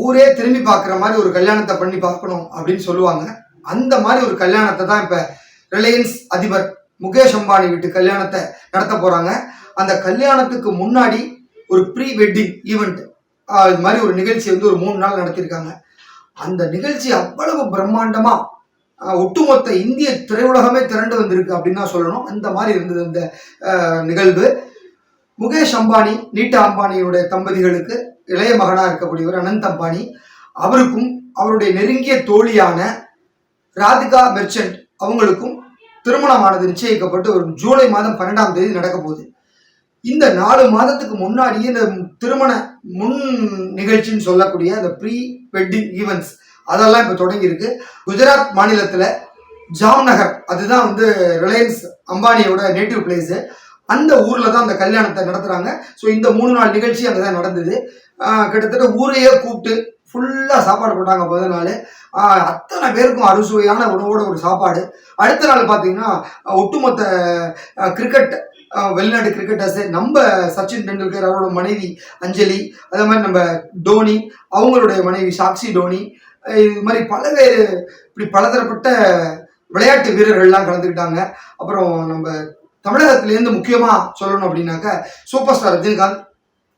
ஊரே திரும்பி பார்க்குற மாதிரி ஒரு கல்யாணத்தை பண்ணி பார்க்கணும் அப்படின்னு சொல்லுவாங்க. அந்த மாதிரி ஒரு கல்யாணத்தை தான் இப்போ ரிலையன்ஸ் அதிபர் முகேஷ் அம்பானி வீட்டு கல்யாணத்தை நடத்த போகிறாங்க அந்த கல்யாணத்துக்கு முன்னாடி ஒரு ப்ரீ வெட்டிங் ஈவெண்ட் இது மாதிரி ஒரு நிகழ்ச்சி வந்து ஒரு மூணு நாள் நடத்தியிருக்காங்க. அந்த நிகழ்ச்சி அவ்வளவு பிரம்மாண்டமாக ஒட்டுமொத்த இந்திய திரையுலகமே திரண்டு வந்திருக்கு அப்படின்னு தான் சொல்லணும். அந்த மாதிரி இருந்தது அந்த நிகழ்வு. முகேஷ் அம்பானி நீட்டா அம்பானியுடைய தம்பதிகளுக்கு இளைய மகனாக இருக்கக்கூடியவர் அனந்த் அம்பானி அவருக்கும் அவருடைய நெருங்கிய தோழியான ராதிகா மெர்ச்சன்ட் அவங்களுக்கும் திருமணமானது நிச்சயிக்கப்பட்டு ஒரு ஜூலை மாதம் பன்னெண்டாம் தேதி நடக்க போகுது. இந்த நாலு மாதத்துக்கு முன்னாடியே இந்த திருமண முன் நிகழ்ச்சின்னு சொல்லக்கூடிய அந்த ப்ரீ வெட்டிங் ஈவெண்ட்ஸ் அதெல்லாம் இப்போ தொடங்கியிருக்கு. குஜராத் மாநிலத்தில் ஜாம்நகர் அதுதான் வந்து ரிலையன்ஸ் அம்பானியோட நேட்டிவ் பிளேஸு அந்த ஊரில் தான் அந்த கல்யாணத்தை நடத்துகிறாங்க ஸோ இந்த மூணு நாள் நிகழ்ச்சி அங்கே தான் நடந்தது கிட்டத்தட்ட ஊரையே கூப்பிட்டு ஃபுல்லாக சாப்பாடு போட்டாங்க முதல் நாள். அத்தனை பேருக்கும் அறுசுவையான உணவோட ஒரு சாப்பாடு. அடுத்த நாள் பார்த்தீங்கன்னா ஒட்டுமொத்த கிரிக்கெட் வெளிநாட்டு கிரிக்கெட்டர்ஸு நம்ம சச்சின் டெண்டுல்கர் அவரோட மனைவி அஞ்சலி அதே மாதிரி நம்ம டோனி அவங்களுடைய மனைவி சாக்ஷி டோனி இது மாதிரி பலவேறு இப்படி பலதரப்பட்ட விளையாட்டு வீரர்கள்லாம் கலந்துக்கிட்டாங்க. அப்புறம் நம்ம தமிழகத்திலேருந்து முக்கியமாக சொல்லணும் அப்படின்னாக்க சூப்பர் ஸ்டார் ரஜினிகாந்த்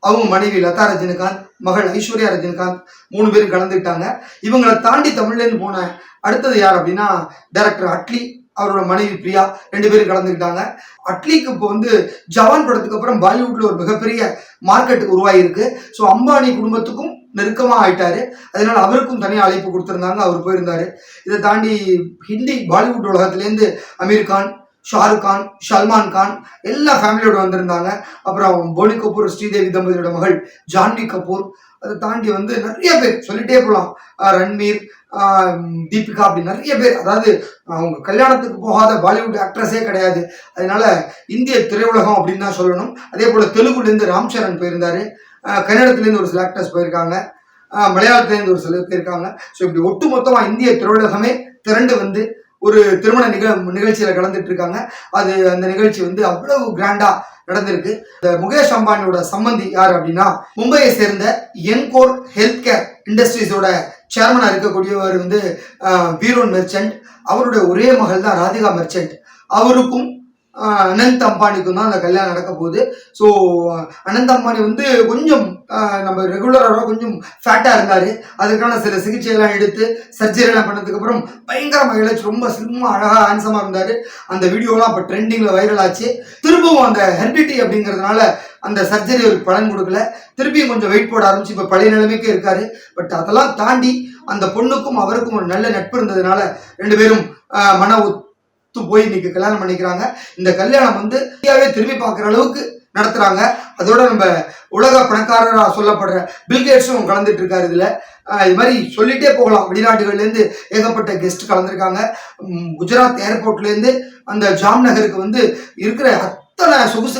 அவங்க மனைவி லதா ரஜினிகாந்த் மகள் ஐஸ்வர்யா ரஜினிகாந்த் மூணு பேரும் கலந்துக்கிட்டாங்க. இவங்களை தாண்டி தமிழ்லேருந்து போன அடுத்தது யார் அப்படின்னா டைரக்டர் அட்லி அவரோட மனைவி பிரியா ரெண்டு பேரும் கலந்துக்கிட்டாங்க. அட்லிக்கு இப்போ வந்து ஜவான் படத்துக்கு அப்புறம் பாலிவுட்ல ஒரு மிகப்பெரிய மார்க்கெட் உருவாகியிருக்கு. ஸோ அம்பானி குடும்பத்துக்கும் நெருக்கமாக ஆயிட்டாரு. அதனால அவருக்கும் தனியாக அழைப்பு கொடுத்துருந்தாங்க அவர் போயிருந்தாரு. இதை தாண்டி ஹிந்தி பாலிவுட் உலகத்துலேருந்து அமீர் கான் ஷாருக் கான் சல்மான் கான் எல்லா ஃபேமிலியோட வந்திருந்தாங்க. அப்புறம் போனி கபூர் ஸ்ரீதேவி தம்பதியோட மகள் ஜான்வி கபூர். அதை தாண்டி வந்து நிறைய பேர் சொல்லிட்டே போகலாம் ரன்வீர் தீபிகா அப்படி நிறைய பேர். அதாவது அவங்க கல்யாணத்துக்கு போகாத பாலிவுட் ஆக்ட்ரஸே கிடையாது. அதனால இந்திய திரையுலகம் அப்படின்னு தான் சொல்லணும். அதே போல் தெலுங்குலேருந்து ராம்சரண் போயிருந்தாரு. கன்னடத்துலேருந்து ஒரு சில ஆக்டர்ஸ் போயிருக்காங்க. மலையாளத்துலேருந்து ஒரு சில போயிருக்காங்க. ஸோ இப்படி ஒட்டுமொத்தமாக இந்திய திரையுலகமே திரண்டு வந்து ஒரு திருமண நிக நிகழ்ச்சியில் கலந்துட்டு இருக்காங்க அது அந்த நிகழ்ச்சி வந்து அவ்வளவு கிராண்டா நடந்திருக்கு. இந்த முகேஷ் அம்பானியோட சம்பந்தி யார் அப்படின்னா மும்பையை சேர்ந்த என்கோர் ஹெல்த் கேர் இண்டஸ்ட்ரீஸோட சேர்மனாக இருக்கக்கூடியவர் வந்து வீரோன் மெர்ச்சன்ட் அவருடைய ஒரே மகள் தான் ராதிகா மெர்ச்சன்ட் அவருக்கும் அனந்த் அம்பானிக்கும் தான் அந்த கல்யாணம் நடக்க போகுது ஸோ அனந்த் அம்பானி வந்து கொஞ்சம் நம்ம ரெகுலராக கொஞ்சம் ஃபேட்டாக இருந்தார். அதுக்கான சில சிகிச்சையெல்லாம் எடுத்து சர்ஜரிலாம் பண்ணதுக்கப்புறம் பயங்கரமாக இழைச்சி ரொம்ப ஸ்லிம்மாக அழகாக ஹேண்ட்ஸமாக இருந்தார். அந்த வீடியோலாம் இப்போ ட்ரெண்டிங்கில் வைரல் ஆச்சு. திரும்பவும் அந்த ஹெர்டிட்டி அப்படிங்கிறதுனால அந்த சர்ஜரி ஒரு பலன் கொடுக்கல. திருப்பியும் கொஞ்சம் வெயிட் போட ஆரம்பிச்சு இப்போ பழைய நிலைமைக்கே இருக்காரு. பட் அதெல்லாம் தாண்டி அந்த பொண்ணுக்கும் அவருக்கும் ஒரு நல்ல நட்பு இருந்ததுனால ரெண்டு பேரும் மன ஒத்து போய் இன்னைக்கு கல்யாணம் பண்ணிக்கிறாங்க. இந்த கல்யாணம் வந்து இந்தியாவே திரும்பி பார்க்குற அளவுக்கு நடத்துகிறாங்க அதோட நம்ம உலக பணக்காரராக சொல்லப்படுற பில்கேட்ஸும் கலந்துட்டு இருக்காரு இதில். இது மாதிரி சொல்லிட்டே போகலாம். வெளிநாட்டுகள்லேருந்து ஏகப்பட்ட கெஸ்ட் கலந்துருக்காங்க. குஜராத் ஏர்போர்ட்லேருந்து அந்த ஜாம்நகருக்கு வந்து இருக்கிற அத்தனை சொகுசு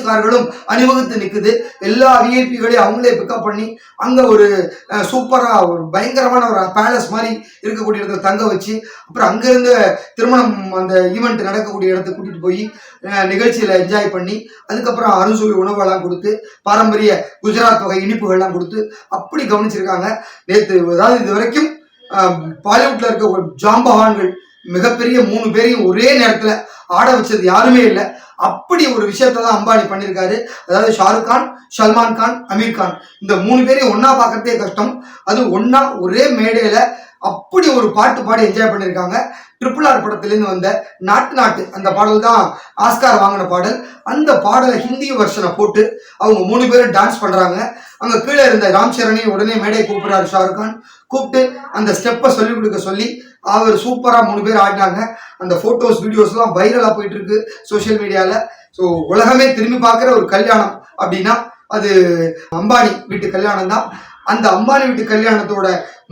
அணிவகுத்து நிற்குது எல்லா விஐபிகளையும் அவங்களே பிக்கப் பண்ணி அங்கே ஒரு சூப்பராக ஒரு பயங்கரமான ஒரு பேலஸ் மாதிரி இருக்கக்கூடிய இடத்துல தங்க வச்சு அப்புறம் அங்கேருந்து திருமணம் அந்த ஈவெண்ட் நடக்கக்கூடிய இடத்துக்கு கூட்டிகிட்டு போய் நிகழ்ச்சியில் என்ஜாய் பண்ணி அதுக்கப்புறம் அறுசுவை உணவெல்லாம் கொடுத்து பாரம்பரிய குஜராத் வகை இனிப்புகள்லாம் கொடுத்து அப்படி கவனிச்சிருக்காங்க. நேற்று அதாவது இது வரைக்கும் பாலிவுட்டில் இருக்க ஒரு ஜாம்பவான்கள் மிகப்பெரிய மூணு பேரையும் ஒரே நேரத்தில் ஆட வச்சது யாருமே இல்லை. அப்படி ஒரு விஷயத்தை தான் அம்பானி பண்ணியிருக்காரு அதாவது ஷாருக் கான் சல்மான் கான் அமீர் கான். இந்த மூணு பேரையும் ஒன்றா பார்க்கறதே கஷ்டம். அது ஒன்றா ஒரே மேடையில் அப்படி ஒரு பாட்டு பாடி என்ஜாய் பண்ணியிருக்காங்க ட்ரிபிள் ஆர் படத்துலேருந்து வந்த நாட்டு நாட்டு அந்த பாடல் தான் ஆஸ்கார் வாங்கின பாடல். அந்த பாடலை ஹிந்தி வெர்ஷனை போட்டு அவங்க மூணு பேரும் டான்ஸ் பண்ணுறாங்க அங்கே கீழே இருந்த ராம் சரணையும் உடனே மேடையை கூப்பிடுறாரு ஷாருக் கான். கூப்பிட்டு அந்த ஸ்டெப்பை சொல்லிக் கொடுக்க சொல்லி அவர் சூப்பராக மூணு பேர் ஆடினாங்க. அந்த ஃபோட்டோஸ் வீடியோஸ்லாம் வைரலாக போயிட்டு இருக்கு சோஷியல் மீடியாவில் ஸோ உலகமே திரும்பி பார்க்குற ஒரு கல்யாணம் அப்படின்னா அது அம்பானி வீட்டு கல்யாணம் தான் அந்த அம்பானி வீட்டு கல்யாணத்தோட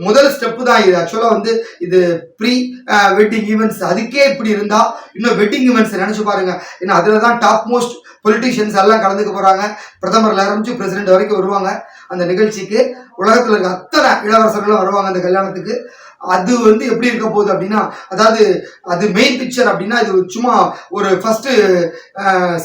முதல் ஸ்டெப்பு தான் இது. ஆக்சுவலாக வந்து இது ப்ரீ வெட்டிங் ஈவெண்ட்ஸ் அதுக்கே இப்படி இருந்தா இன்னும் வெட்டிங் ஈவெண்ட்ஸ் நினச்சி பாருங்க. ஏன்னா அதில் தான் டாப் மோஸ்ட் பொலிட்டீஷியன்ஸ் எல்லாம் கலந்துக்க போகிறாங்க பிரதமரில் ஆரம்பிச்சு பிரசிடென்ட் வரைக்கும் வருவாங்க. அந்த நிகழ்ச்சிக்கு உலகத்தில் இருக்க அத்தனை இளவரசர்களும் வருவாங்க அந்த கல்யாணத்துக்கு. அது வந்து எப்படி இருக்க போகுது அப்படின்னா அதாவது அது மெயின் பிக்சர் அப்படின்னா இது சும்மா ஒரு ஃபர்ஸ்ட்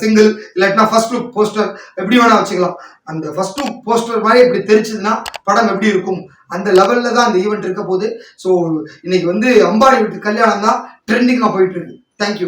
சிங்கிள் இல்லாட்டினா ஃபர்ஸ்ட் லுக் போஸ்டர் எப்படி வேணா வச்சுக்கலாம். அந்த ஃபர்ஸ்ட் லுக் போஸ்டர் மாதிரி இப்படி தெரிச்சதுன்னா படம் எப்படி இருக்கும்? அந்த லெவல்ல தான் அந்த ஈவெண்ட் இருக்க போகுது. ஸோ இன்னைக்கு வந்து அம்பாடி வீட்டு கல்யாணம் தான் ட்ரெண்டிங்காக போயிட்டு இருக்கு. தேங்க்யூ